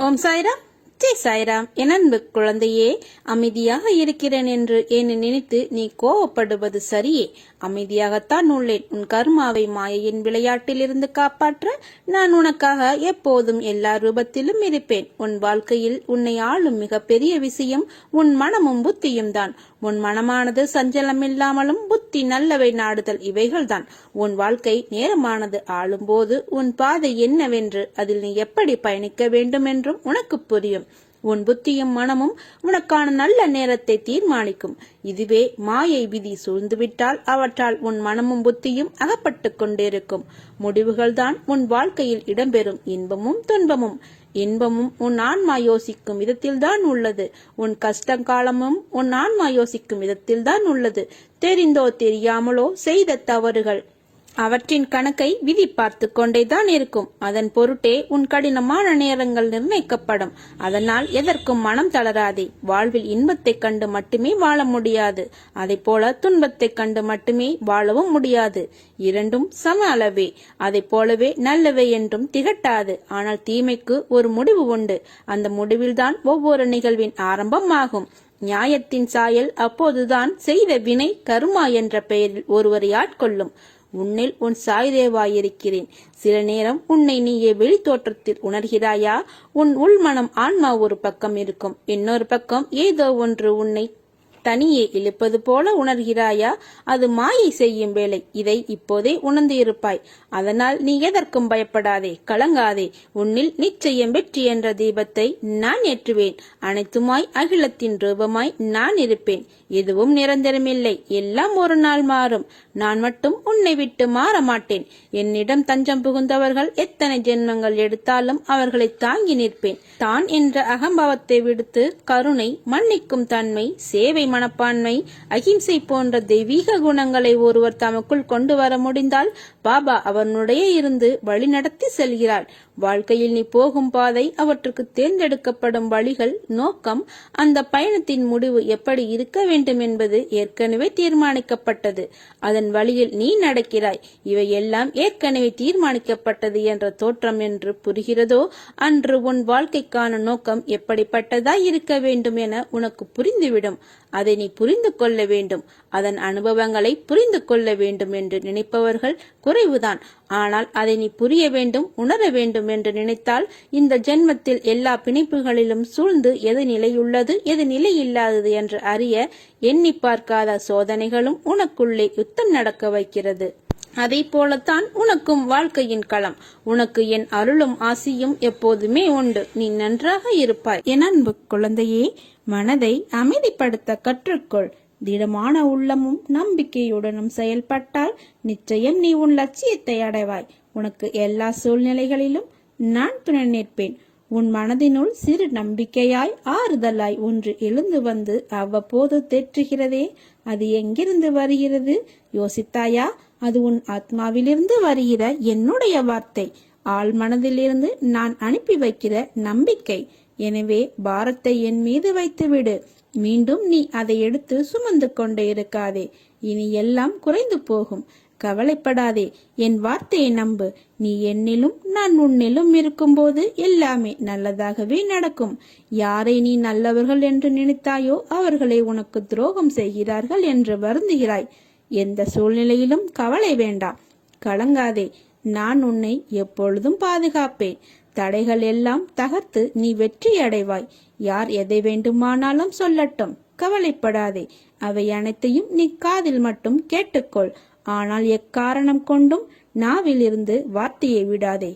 ஓம் சாய்ராம் ஜெய் சாய்ராம் என் அன்பு குழந்தையே அமைதியாக இருக்கிறேன் என்று என்னை நினைத்து நீ கோவப்படுவது சரியே. அமைதியாகத்தான் உள்ளேன். உன் கர்மாவை மாயையின் விளையாட்டிலிருந்து காப்பாற்ற நான் உனக்காக எப்போதும் எல்லா ரூபத்திலும் இருப்பேன். உன் வாழ்க்கையில் உன்னை ஆளும் மிகப்பெரிய விஷயம் உன் மனமும் புத்தியும் தான். உன் மனமானது சஞ்சலம் இல்லாமலும் புத்தி நல்லவை நாடுதல் இவைகள்தான். உன் வாழ்க்கை நேரமானது ஆளும்போது உன் பாதை என்னவென்று அதில் நீ எப்படி பயணிக்க வேண்டும் என்றும் உனக்கு புரியும். உன் புத்தியும் மனமும் உனக்கான நல்ல நேரத்தை தீர்மானிக்கும். இதுவே மாயை விதி சூழ்ந்துவிட்டால் அவற்றால் உன் மனமும் புத்தியும் அகப்பட்டு கொண்டிருக்கும். முடிவுகள்தான் உன் வாழ்க்கையில் இடம்பெறும் இன்பமும் துன்பமும். இன்பமும் உன் ஆன்மா யோசிக்கும் விதத்தில்தான் உள்ளது. உன் கஷ்ட காலமும் உன் ஆன்மா யோசிக்கும் விதத்தில்தான் உள்ளது. தெரிந்தோ தெரியாமலோ செய்த தவறுகள். அவற்றின் கணக்கை விதி பார்த்து கொண்டேதான் இருக்கும். அதன் பொருட்டே உன் கடினமான நேரங்கள் நிர்ணயிக்கப்படும். அதனால் எதற்கும் மனம் தளராதே. வாழ்வில் இன்பத்தைக் கண்டு மட்டுமே வாழ முடியாது. அதை போல துன்பத்தைக் கண்டு மட்டுமே வாழவும் முடியாது. இரண்டும் சம அளவே. அதை போலவே நல்லவை என்றும் திகட்டாது. ஆனால் தீமைக்கு ஒரு முடிவு உண்டு. அந்த முடிவில்தான் ஒவ்வொரு நிகழ்வின் ஆரம்பமாகும். நியாயத்தின் சாயல் அப்போதுதான் செய்த வினை கருமா என்ற பெயரில் ஒருவரை ஆட்கொள்ளும். உன்னில் உன் சாய்தேவாயிருக்கிறேன். சில நேரம் உன்னை நீயே வெளி தோற்றத்தில் உணர்கிறாயா? உன் உள்மனம் ஆன்மா ஒரு பக்கம் இருக்கும். இன்னொரு பக்கம் ஏதோ ஒன்று உன்னை தனியே இழுப்பது போல உணர்கிறாயா? அது மாயை செய்யும் வேலை இதை இப்போதே உணர்ந்து இருப்பாய் அதனால் நீ எதற்கும் பயப்படாதே. கலங்காதே. உன்னில் நிச்சயம் வெற்றி என்ற தீபத்தை நான் ஏற்றுவேன். அனைத்துமாய் அகிலத்தின் ரூபமாய் நான் இருப்பேன். எதுவும் நிரந்தரமில்லை. எல்லாம் ஒரு நாள் மாறும். நான் மட்டும் உன்னை விட்டு மாற மாட்டேன் என்னிடம் தஞ்சம் புகுந்தவர்கள் எத்தனை ஜென்மங்கள் எடுத்தாலும் அவர்களை தாங்கி நிற்பேன். தான் என்ற அகம்பாவத்தை விடுத்து கருணை மன்னிக்கும் தன்மை சேவை மனப்பான்மை அகிம்சை போன்ற தெய்வீக குணங்களை ஒருவர் தமக்குள் கொண்டு வர முடிந்தால் பாபா அவனுடைய இருந்து வழி நடத்தி செல்கிறாள். வாழ்க்கையில் நீ போகும் பாதை அவற்றுக்கு தேர்ந்தெடுக்கப்படும் வழிகள் நோக்கம் அந்த பயணத்தின் முடிவு எப்படி இருக்க வேண்டும் என்பது ஏற்கனவே தீர்மானிக்கப்பட்டது. அதன் வழியில் நீ நடக்கிறாய். இவை எல்லாம் ஏற்கனவே தீர்மானிக்கப்பட்டது என்ற தோற்றம் என்று புரிகிறதோ? அன்று உன் வாழ்க்கைக்கான நோக்கம் எப்படிப்பட்டதாய் இருக்க வேண்டும் என உனக்கு புரிந்துவிடும். அதை நீ புரிந்து கொள்ள வேண்டும். அதன் அனுபவங்களை புரிந்து கொள்ள வேண்டும் என்று நினைப்பவர்கள் குறைவுதான். ஆனால் அதை நீ புரிய வேண்டும் உணர வேண்டும் என்று நினைத்தால் இந்த ஜென்மத்தில் எல்லா பிணைப்புகளிலும் சூழ்ந்து எது நிலையுள்ளது எது நிலை இல்லாதது என்று அறிய எண்ணி பார்க்காத சோதனைகளும் உனக்குள்ளே யுத்தம் நடக்க வைக்கிறது. அதை போலத்தான் உனக்கும் வாழ்க்கையின் களம். உனக்கு என் அருளும் ஆசியும் எப்போதுமே உண்டு. நீ நன்றாக இருப்பாய். என் அன்பு குழந்தையே மனதை அமைதிப்படுத்த கற்றுக்கொள். திடமான உள்ளமும் நம்பிக்கையுடனும் செயல்பட்டால் நிச்சயம் நீ உன் லட்சியத்தை அடைவாய். உனக்கு எல்லா சூழ்நிலைகளிலும் நான் துணை நிற்பேன். உன் மனதினுள் சிறு நம்பிக்கையாய் ஆறுதலாய் ஒன்று எழுந்து வந்து அவ்வப்போது தேற்றுகிறதே அது எங்கிருந்து வருகிறது? யோசித்தாயா? அது உன் ஆத்மாவிலிருந்து வருகிற என்னுடைய வார்த்தை. ஆள் மனதிலிருந்து நான் அனுப்பி வைக்கிற நம்பிக்கை. எனவே பாரத்தை என் மீது வைத்துவிடு. மீண்டும் நீ அதை எடுத்து சுமந்து கொண்டே இருக்காதே. இனி எல்லாம் குறைந்து போகும். கவலைப்படாதே. என் வார்த்தையை நம்பு. நீ என்னிலும் நான் உன்னிலும் இருக்கும்போது எல்லாமே நல்லதாகவே நடக்கும். யாரை நீ நல்லவர்கள் என்று நினைத்தாயோ அவர்களை உனக்கு துரோகம் செய்கிறார்கள் என்று வருந்துகிறாய். எந்த சூழ்நிலையிலும் கவலை வேண்டாம். கலங்காதே. நான் உன்னை எப்பொழுதும் பாதுகாப்பேன். தடைகள் எல்லாம் தகர்த்து நீ வெற்றி அடைவாய். யார் எதை வேண்டுமானாலும் சொல்லட்டும். கவலைப்படாதே. அவை அனைத்தையும் நீ காதில் மட்டும் கேட்டுக்கொள். ஆனால் எக்காரணம் கொண்டும் நாவிலிருந்து வார்த்தையை விடாதே.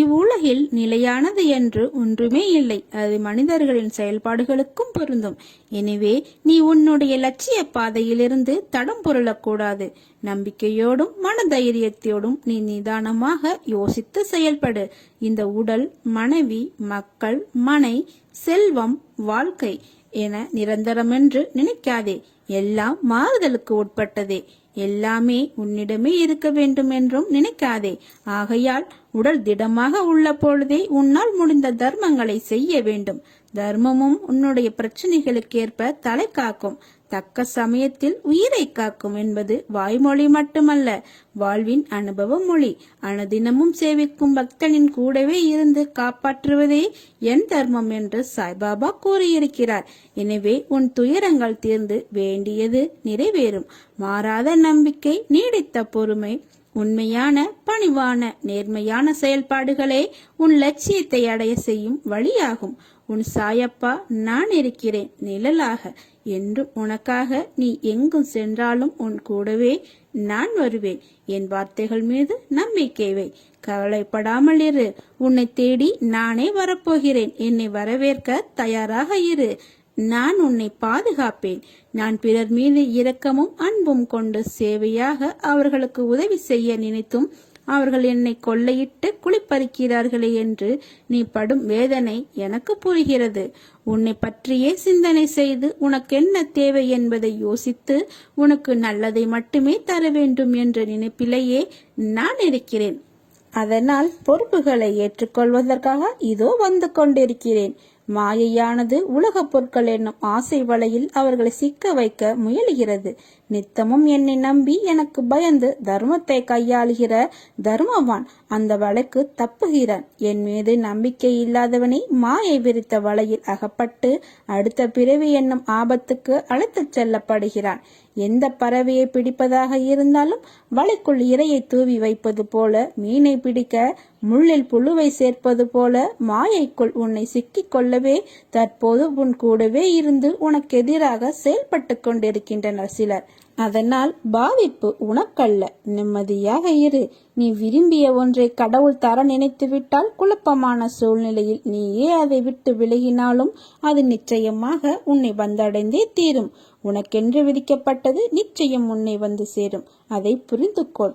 இவ்வுலகில் நிலையானது என்று ஒன்றுமே இல்லை. அது மனிதர்களின் செயல்பாடுகளுக்கும் பொருந்தும். எனவே நீ உன்னுடைய லட்சிய பாதையிலிருந்து தடம் புரளக்கூடாது. நம்பிக்கையோடும் மனதைரியத்தோடும் நீ நிதானமாக யோசித்து செயல்படு. இந்த உடல் மனைவி மக்கள் மனை செல்வம் வாழ்க்கை என நிரந்தரமென்று நினைக்காதே. எல்லாம் மாறுதலுக்கு உட்பட்டதே. எல்லாமே உன்னிடமே இருக்க வேண்டும் என்றும் நினைக்காதே. ஆகையால் உடல் திடமாக உள்ள பொழுதே உன்னால் முடிந்த தர்மங்களை செய்ய வேண்டும். தர்மமும் உன்னுடைய பிரச்சனைகளுக்கேற்ப தலை காக்கும். தக்க சமயத்தில் உயிரை காக்கும் என்பது வாய்மொழி மட்டுமல்ல வாழ்வின் அனுபவ மொழி. அனுதினமும் சேவிக்கும் பக்தனின் கூடவே இருந்து காப்பாற்றுவதே என் தர்மம் என்று சாய்பாபா கூறியிருக்கிறார். எனவே உன் துயரங்கள் தீர்ந்து வேண்டியது நிறைவேறும். மாறாத நம்பிக்கை நீடித்த பொறுமை உண்மையான பணிவான நேர்மையான செயல்பாடுகளே உன் லட்சியத்தை அடைய செய்யும் வழியாகும். உன் சாயப்பா நான் இருக்கிறேன் நிழலாக. என்றும் உனக்காக நீ எங்கும் சென்றாலும் உன் கூடவே நான் வருவேன். என் வார்த்தைகள் மீது நம்பிக்கைவை கவலைப்படாமல் இரு. உன்னை தேடி நானே வரப்போகிறேன். என்னை வரவேற்க தயாராக இரு. நான் உன்னை பாதுகாப்பேன். நான் பிறர் மீது இரக்கமும் அன்பும் கொண்டு சேவையாக அவர்களுக்கு உதவி செய்ய நினைத்தும் அவர்கள் என்னை கொள்ளையிட்டு குளிப்பறிக்கிறார்களே என்று நீ படும் வேதனை எனக்கு புரிகிறது. உன்னை பற்றியே சிந்தனை செய்து உனக்கு என்ன தேவை என்பதை யோசித்து உனக்கு நல்லதை மட்டுமே தர வேண்டும் என்ற நினைப்பிலேயே நான் இருக்கிறேன். அதனால் பொறுப்புகளை ஏற்றுக்கொள்வதற்காக இதோ வந்து கொண்டிருக்கிறேன். மாயையானது உலகப் பொருட்கள் என்னும் ஆசை வலையில் அவர்களை சிக்க வைக்க முயலுகிறது. நித்தமும் என்னை நம்பி எனக்கு பயந்து தர்மத்தை கையாளுகிற தர்மவான் அந்த வலைக்கு தப்புகிறான். என் மீது நம்பிக்கை இல்லாதவனை மாயை விரித்த வலையில் அகப்பட்டு அடுத்த பிறவி என்னும் ஆபத்துக்கு அழைத்துச் செல்லப்படுகிறான். எந்த பறவையை பிடிப்பதாக இருந்தாலும் வலைக்குள் இரையை தூவி வைப்பது போல மீனை பிடிக்க முள்ளில் புழுவை சேர்ப்பது போல மாயைக்குள் உன்னை சிக்கிக் கொள்ளவே தற்போது உன் கூடவே இருந்து உனக்கு எதிராக செயல்பட்டு கொண்டிருக்கின்றனர் சிலர். அதனால் பாதிப்பு உனக்கல்ல. நிம்மதியாக இரு. நீ விரும்பிய ஒன்றை கடவுள் தர நினைத்துவிட்டால் குழப்பமான சூழ்நிலையில் நீயே அதை விட்டு விலகினாலும் அது நிச்சயமாக உன்னை வந்தடைந்தே தீரும். உனக்கென்று விதிக்கப்பட்டது நிச்சயம் உன்னை வந்து சேரும். அதை புரிந்து கொள்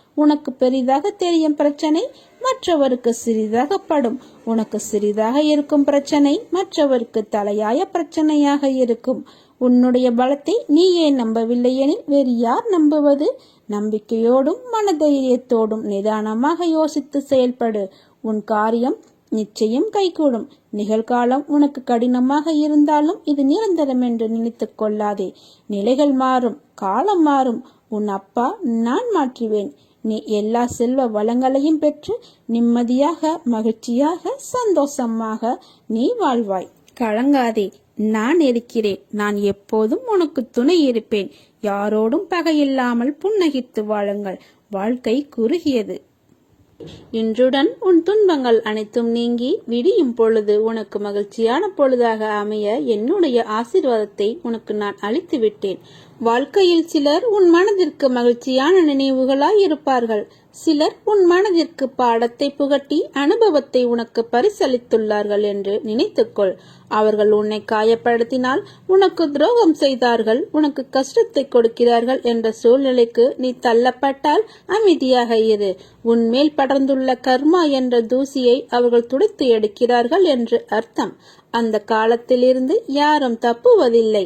உனக்கு பெரிதாக தெரியும் பிரச்சனை மற்றவருக்கு சிறிதாக படும். உனக்கு சிறிதாக இருக்கும் பிரச்சனை மற்றவருக்கு தலையாய பிரச்சனையாக இருக்கும். உன்னுடைய பலத்தை நீயே நம்பவில்லை எனில் வேறு யார் நம்புவது? நம்பிக்கையோடும் மனதைரியத்தோடும் நிதானமாக யோசித்து செயல்படு. உன் காரியம் நிச்சயம் கைகூடும். நிகழ்காலம் உனக்கு கடினமாக இருந்தாலும் இது நிரந்தரம் என்று நினைத்துக் கொள்ளாதே. நிலைகள் மாறும் காலம் மாறும். உன் அப்பா நான் மாற்றுவேன். நீ எல்லா செல்வ வளங்களையும் பெற்று நிம்மதியாக மகிழ்ச்சியாக சந்தோஷமாக நீ வாழ்வாய். கலங்காதே நான் இருக்கிறேன். நான் எப்போதும் உனக்கு துணை இருப்பேன். யாரோடும் பகையில்லாமல் புன்னகித்து வாழுங்கள். வாழ்க்கை குறுகியது. இன்றுடன் உன் துன்பங்கள் அனைத்தும் நீங்கி விடியும் பொழுது உனக்கு மகிழ்ச்சியான பொழுதாக அமைய என்னுடைய ஆசிர்வாதத்தை உனக்கு நான் அளித்து விட்டேன் வாழ்க்கையில் சிலர் உன் மனதிற்கு மகிழ்ச்சியான நினைவுகளாய் இருப்பார்கள். சிலர் உன் மனதிற்கு பாடத்தை புகட்டி அனுபவத்தை உனக்கு பரிசளித்துள்ளார்கள் என்று நினைத்துக்கொள். அவர்கள் உன்னை காயப்படுத்தினால் உனக்கு துரோகம் செய்தார்கள் உனக்கு கஷ்டத்தை கொடுக்கிறார்கள் என்ற சூழ்நிலைக்கு நீ தள்ளப்பட்டால் அமைதியாக இரு. உன்மேல் படர்ந்துள்ள கர்மா என்ற தூசியை அவர்கள் துடைத்து எடுக்கிறார்கள் என்று அர்த்தம். அந்த காலத்திலிருந்து யாரும் தப்புவதில்லை.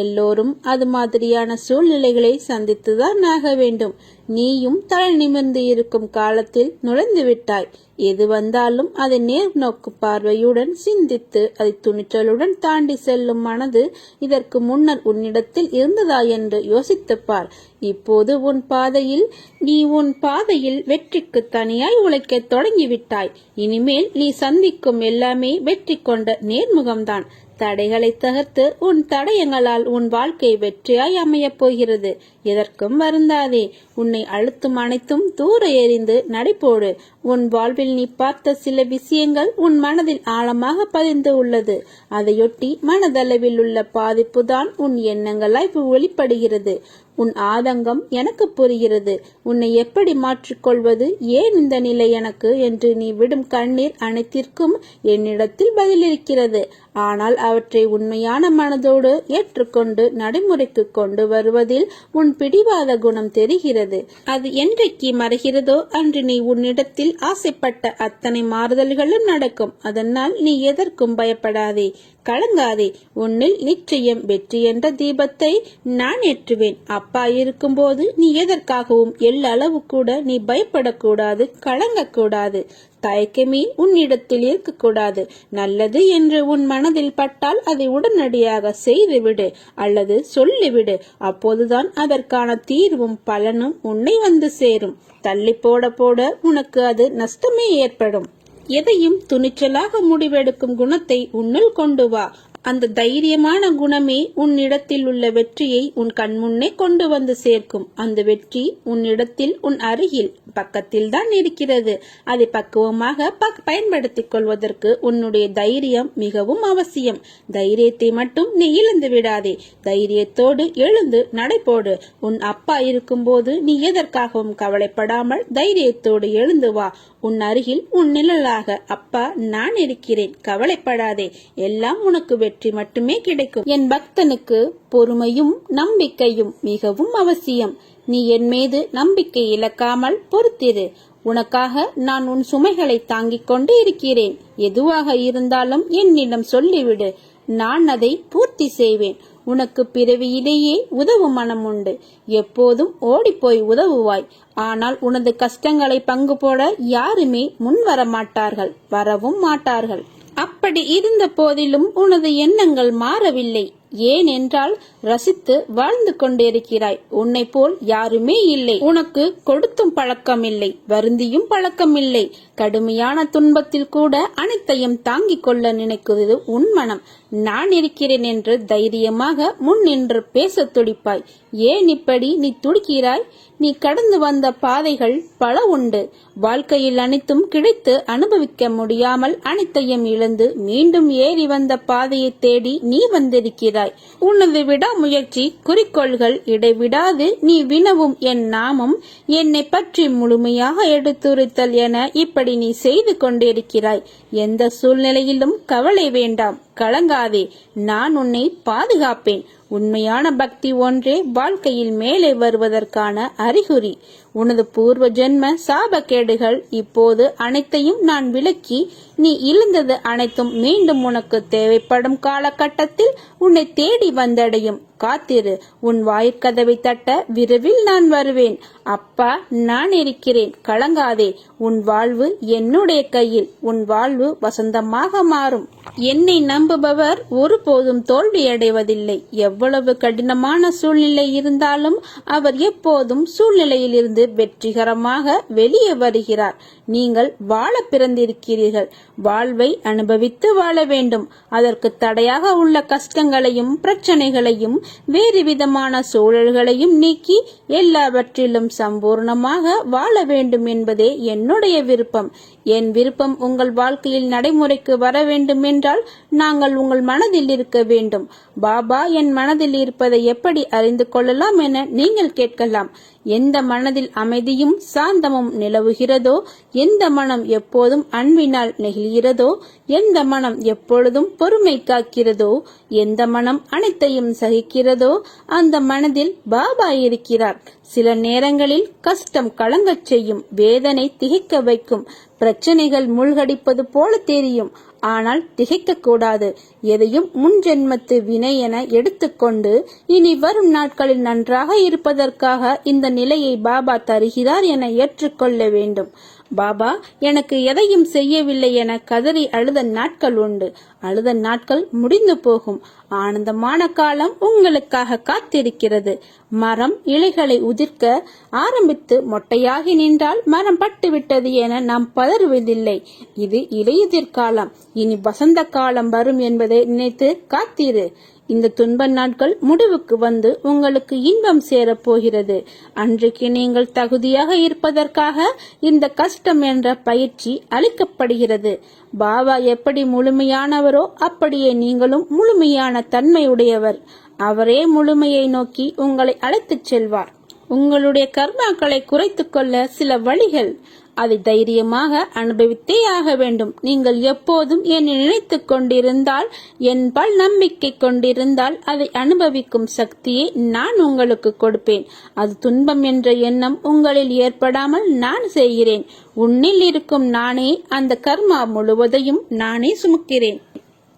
எல்லோரும் அது மாதிரியான சூழ்நிலைகளை சந்தித்துதான் ஆக வேண்டும். நீயும் தலை நிமிர்ந்து இருக்கும் காலத்தில் நுழைந்து விட்டாய். எது வந்தாலும் அதை நேர் நோக்கு பார்வையுடன் சிந்தித்து அதை துணிச்சலுடன் தாண்டி செல்லும் மனது இதற்கு முன்னர் உன்னிடத்தில் இருந்ததா என்று யோசித்துப்பார் இப்போது உன் பாதையில் நீ உன் பாதையில் வெற்றிக்கு தனியாய் உழைக்க தொடங்கிவிட்டாய். இனிமேல் நீ சந்திக்கும் எல்லாமே வெற்றி கொண்ட நேர்முகம்தான். தடைகளை தகர்த்து உன் தடயங்களால் உன் வாழ்க்கை வெற்றியாய் அமையப் போகிறது. எதற்கும் வருந்தாதே. உன்னை அழுத்தும் அனைத்தும் தூர எறிந்து நடைபோடு. உன் வாழ்வில் நீ பார்த்த சில விஷயங்கள் உன் மனதில் ஆழமாக பதிந்து உள்ளது. அதையொட்டி மனதளவில் உள்ள பாதிப்புதான் உன் எண்ணங்களாய் வெளிப்படுகிறது. உன் ஆதங்கம் எனக்கு புரிகிறது. உன்னை எப்படி மாற்றிக்கொள்வது ஏன் இந்த நிலை எனக்கு? என்று நீ விடும் கண்ணீர் அனைத்திற்கும் என்னிடத்தில் பதிலிருக்கிறது. ஆனால் அவற்றை உண்மையான மனதோடு ஏற்றுக்கொண்டு நடைமுறைக்கு கொண்டு வருவதில் உன் பிடிவாத குணம் தெரிகிறது. அது என்றைக்கு மறைகிறதோ அன்று நீ உன்னிடத்தில் ஆசைப்பட்ட அத்தனை மாறுதல்களும் நடக்கும். அதனால் நீ எதற்கும் பயப்படாதே. கலங்காதே. உன்னில் நிச்சயம் வெற்றி என்ற தீபத்தை நான் ஏற்றுவேன். அப்பா இருக்கும்போது நீ எதற்காகவும் எல்லளவு கூட நீ பயப்படக்கூடாது கலங்கக்கூடாது. தயக்கமே உன்னிடத்தில் இருக்கக்கூடாது. நல்லது என்று உன் மனதில் பட்டால் அதை உடனடியாக செய்துவிடு அல்லது சொல்லிவிடு. அப்போதுதான் அதற்கான தீர்வும் பலனும் உன்னை வந்து சேரும். தள்ளி போட போட உனக்கு அது நஷ்டமே ஏற்படும். எதையும் துணிச்சலாக முடிவெடுக்கும் குணத்தை உன்னுள் கொண்டு வா. அந்த தைரியமான குணமே உன்னிடத்தில் உள்ள வெற்றியை உன் கண்முன்னே கொண்டு வந்து சேர்க்கும். அந்த வெற்றி உன்னிடத்தில் உன் அருகில் பக்கத்தில் தான் இருக்கிறது. அதை பக்குவமாக பயன்படுத்திக் கொள்வதற்கு உன்னுடைய தைரியம் மிகவும் அவசியம். தைரியத்தை மட்டும் நீ இழந்து விடாதே. தைரியத்தோடு எழுந்து நடைபோடு. உன் அப்பா இருக்கும்போது நீ எதற்காகவும் கவலைப்படாமல் தைரியத்தோடு எழுந்து வா. உன் அருகில் உன் நிழலாக அப்பா நான் இருக்கிறேன். கவலைப்படாதே. எல்லாம் உனக்கு வெற்றி மட்டுமே கிடைக்கும். என் பக்தனுக்கு பொறுமையும் நம்பிக்கையும் மிகவும் அவசியம். நீ என் மீது நம்பிக்கை இழக்காமல் பொறுத்திரு. உனக்காக நான் உன் சுமைகளை தாங்கிக் கொண்டு இருக்கிறேன். எதுவாக இருந்தாலும் என்னிடம் சொல்லிவிடு. நான் அதை பூர்த்தி செய்வேன். உனக்கு பிறவியிலேயே உதவும் மனம் உண்டு. எப்போதும் ஓடிப்போய் உதவுவாய். ஆனால் உனது கஷ்டங்களை பங்கு போட யாருமே முன் வர மாட்டார்கள் வரவும் மாட்டார்கள். அப்படி இருந்த போதிலும் உனது எண்ணங்கள் மாறவில்லை. ஏனென்றால் ரசித்து வாழ்ந்து கொண்டிருக்கிறாய். உன்னை போல் யாருமே இல்லை. உனக்கு கொடுத்தும் பழக்கம் இல்லை வருந்தியும் பழக்கம் இல்லை கடுமையான துன்பத்தில் கூட அனைத்தையும் தாங்கிக் கொள்ள நினைக்குவது உன் மனம். நான் இருக்கிறேன் என்று தைரியமாக முன் நின்று பேச துடிப்பாய். ஏன் இப்படி நீ துடிக்கிறாய்? நீ கடந்து வந்த பாதைகள் பல உண்டு. வாழ்க்கையில் அனைத்தும் கிடைத்து அனுபவிக்க முடியாமல் அனைத்தையும் இழந்து மீண்டும் ஏறி வந்த பாதையை தேடி நீ வந்திருக்கிறாய். உனது விடாமுயற்சி குறிக்கோள்கள் இடைவிடாது. நீ வினவும் என் நாமம் என்னை பற்றி முழுமையாக எடுத்துரைத்தல் என இப்படி நீ செய்து கொண்டிருக்கிறாய். எந்த சூழ்நிலையிலும் கவலை வேண்டாம். கலங்காதே. நான் உன்னை பாதுகாப்பேன். உண்மையான பக்தி ஒன்றே வாழ்க்கையில் மேலே வருவதற்கான அறிகுறி. உனது பூர்வ ஜென்ம சாபக்கேடுகள் இப்போது அனைத்தையும் நான் விலக்கி நீ இழந்தது அனைத்தும் மீண்டும் உனக்கு தேவைப்படும் காலகட்டத்தில் உன்னை தேடி வந்தடையும். காத்திரு உன் வாயிற்கதவை தட்ட விரைவில் நான் வருவேன். அப்பா நான் இருக்கிறேன். கலங்காதே. உன் வாழ்வு என்னுடைய கையில். உன் வாழ்வு வசந்தமாக மாறும். என்னை நம்புபவர் ஒருபோதும் தோல்வியடைவதில்லை. எவ்வளவு கடினமான சூழ்நிலை இருந்தாலும் அவர் எப்போதும் சூழ்நிலையிலிருந்து வெற்றிகரமாக வெளியே வருகிறார். நீங்கள் வாழ பிறந்திருக்கிறீர்கள். வாழ்வை அனுபவித்து வாழ வேண்டும். அதற்கு தடையாக உள்ள கஷ்டங்களையும் பிரச்சனைகளையும் வேறு விதமான சூழல்களையும் நீக்கி எல்லாவற்றிலும் சம்பூர்ணமாக வாழ வேண்டும் என்பதே என்னுடைய விருப்பம். என் விருப்பம் உங்கள் வாழ்க்கையில் நடைமுறைக்கு வர வேண்டும் என்றால் நாங்கள் உங்கள் மனதில் இருக்க வேண்டும். பாபா என் மனதில் இருப்பதை எப்படி அறிந்து கொள்ளலாம் என நீங்கள் கேட்கலாம். எந்த மனதில் அமைதியும் சாந்தமும் நிலவுகிறதோ? எந்த மனம் எப்போதும் அன்பினால் நெகிழ்கிறதோ? எந்த மனம் எப்பொழுதும் பொறுமை காக்கிறதோ? எந்த மனம் அனைத்தையும் சகிக்கிறதோ? அந்த மனதில் பாபா இருக்கிறார். சில நேரங்களில் கஷ்டம் கலங்கச் செய்யும் வேதனை திகைக்க வைக்கும் பிரச்சனைகள் மூழ்கடிப்பது போல தெரியும். ஆனால் திகைக்கக்கூடாது. எதையும் முன் ஜென்மத்து வினை என எடுத்துக்கொண்டு இனி வரும் நாட்களில் நன்றாக இருப்பதற்காக இந்த நிலையை பாபா தருகிறார் என ஏற்றுக்கொள்ள வேண்டும். பாபா எனக்கு எதையும் செய்யவில்லை என கதறி அழுத நாட்கள் உண்டு. அழுத நாட்கள் முடிந்து போகும். ஆனந்தமான காலம் உங்களுக்காக காத்திருக்கிறது. மரம் இலைகளை உதிர்க்க ஆரம்பித்து மொட்டையாகி நின்றால் மரம் பட்டுவிட்டது என நாம் பதறுவதில்லை. இது இலையுதிர் காலம் இனி வசந்த காலம் வரும் என்பதை நினைத்து காத்திரு. இந்த துன்ப நாட்கள் முடிவுக்கு வந்து உங்களுக்கு இன்பம் சேரப் போகிறது. அன்றைக்கு நீங்கள் தகுதியாக இருப்பதற்காக இந்த கஷ்டம் என்ற பயிற்சி அளிக்கப்படுகிறது. பாபா எப்படி முழுமையானவரோ அப்படியே நீங்களும் முழுமையான தன்மையுடையவர். அவரே முழுமையை நோக்கி உங்களை அழைத்துச் செல்வார். உங்களுடைய கர்மாக்களை குறைத்து கொள்ள சில வழிகள். அதை தைரியமாக அனுபவித்தே ஆக வேண்டும். நீங்கள் எப்போதும் என்னை நினைத்து கொண்டிருந்தால் என்பால் நம்பிக்கை கொண்டிருந்தால் அதை அனுபவிக்கும் சக்தியை நான் உங்களுக்கு கொடுப்பேன். அது துன்பம் என்ற எண்ணம் உங்களில் ஏற்படாமல் நான் செய்கிறேன். உன்னில் இருக்கும் நானே அந்த கர்மா முழுவதையும் நானே சுமக்கிறேன்.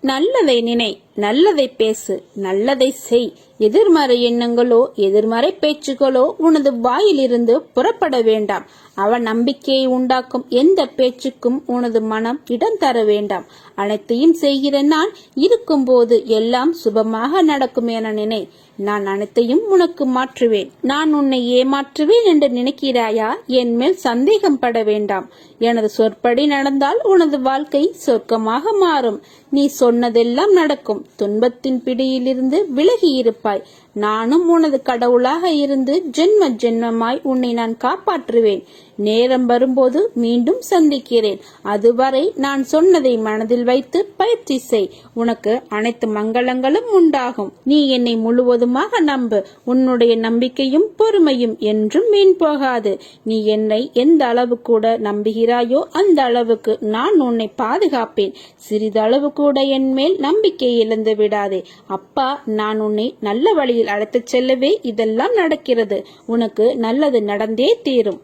நல்லதை நினை நல்லதை பேசு நல்லதை செய். எதிர்மறை எண்ணங்களோ எதிர்மறை பேச்சுகளோ உனது வாயிலிருந்து புறப்பட வேண்டாம். அவன் நம்பிக்கையை உண்டாக்கும் எந்த பேச்சுக்கும் உனது மனம் இடம் தர வேண்டாம். அனைத்தையும் செய்கிற நான் இருக்கும்போது எல்லாம் சுபமாக நடக்கும் என நினை. நான் அனைத்தையும் உனக்கு மாற்றுவேன். நான் உன்னை ஏமாற்றுவேன் என்று நினைக்கிறாயா? என் மேல் சந்தேகம் பட வேண்டாம். எனது சொற்படி நடந்தால் உனது வாழ்க்கை சொர்க்கமாக மாறும். நீ சொன்னதெல்லாம் நடக்கும். துன்பத்தின் பிடியிலிருந்து விலகி இருப்பாய். நானும் உனது கடவுளாக இருந்து ஜென்ம ஜென்மமாய் உன்னை நான் காப்பாற்றுவேன். நேரம் வரும்போது மீண்டும் சந்திக்கிறேன். அதுவரை நான் சொன்னதை மனதில் வைத்து பயிற்சி செய். உனக்கு அனைத்து மங்களங்களும் உண்டாகும். நீ என்னை முழுவதுமாக நம்பு. உன்னுடைய நம்பிக்கையும் பொறுமையும் என்றும் வீண் போகாது. நீ என்னை எந்த அளவு கூட நம்புகிறாயோ அந்த அளவுக்கு நான் உன்னை பாதுகாப்பேன். சிறிதளவு கூட என் மேல் நம்பிக்கை இழந்து விடாதே. அப்பா நான் உன்னை நல்ல வழியில் அழைத்துச் செல்லவே இதெல்லாம் நடக்கிறது. உனக்கு நல்லது நடந்தே தீரும்.